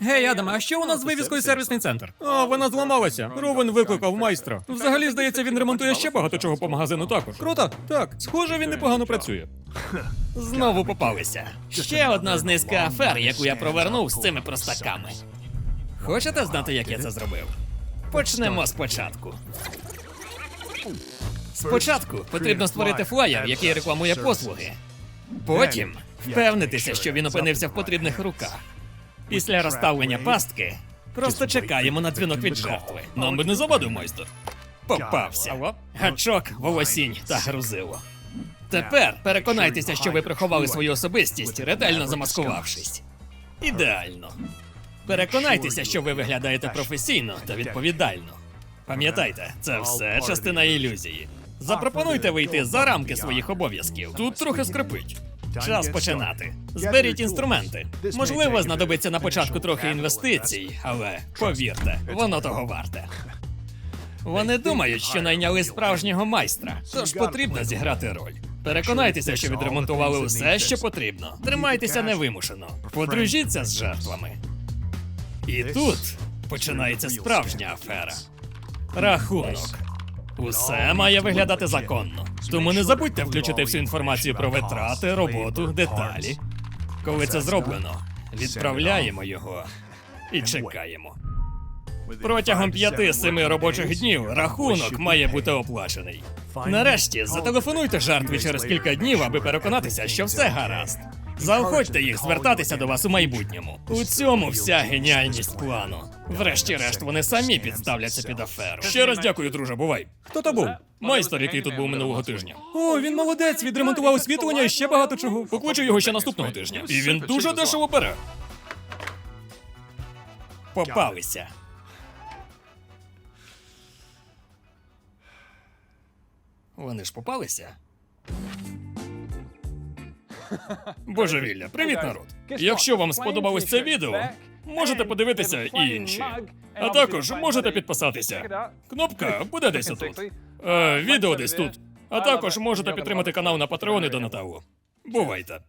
Гей, Адаме, а що у нас з вивіскою сервісний центр? О, вона зламалася. Ровен викликав майстра. Взагалі, здається, він ремонтує ще багато чого по магазину також. Круто? Так, схоже, він непогано працює. Знову попалися. Ще одна з низки афер, яку я провернув з цими простаками. Хочете знати, як я це зробив? Почнемо спочатку. Спочатку потрібно створити флаєр, який рекламує послуги. Потім впевнитися, що він опинився в потрібних руках. Після розставлення пастки просто чекаємо на дзвінок від жертви. Нам би не завадив майстер. Попався. Гачок, волосінь та грузило. Тепер переконайтеся, що ви приховали свою особистість, ретельно замаскувавшись. Ідеально. Переконайтеся, що ви виглядаєте професійно та відповідально. Пам'ятайте, це все частина ілюзії. Запропонуйте вийти за рамки своїх обов'язків. Тут трохи скрипить. Час починати. Зберіть інструменти. Можливо, знадобиться на початку трохи інвестицій, але повірте, воно того варте. Вони думають, що найняли справжнього майстра, тож потрібно зіграти роль. Переконайтеся, що відремонтували усе, що потрібно. Тримайтеся невимушено. Подружіться з жертвами. І тут починається справжня афера. Рахунок. Усе має виглядати законно. Тому не забудьте включити всю інформацію про витрати, роботу, деталі. Коли це зроблено, відправляємо його і чекаємо. Протягом 5-7 робочих днів рахунок має бути оплачений. Нарешті зателефонуйте жертві через кілька днів, аби переконатися, що все гаразд. Заохочте їх звертатися до вас у майбутньому. У цьому вся геніальність плану. Врешті-решт, вони самі підставляться під аферу. Ще раз дякую, друже, бувай. Хто то був? Майстер, який тут був минулого тижня. О, він молодець, відремонтував освітлення і ще багато чого. Покличу його ще наступного тижня. І він дуже дешево бере. Попалися. Вони ж попалися. Божевілля, привіт, народ! Якщо вам сподобалось це відео, можете подивитися і інші. А також можете підписатися. Кнопка буде десь отут. Е, відео десь тут. А також можете підтримати канал на Patreon і Донатаву. Бувайте!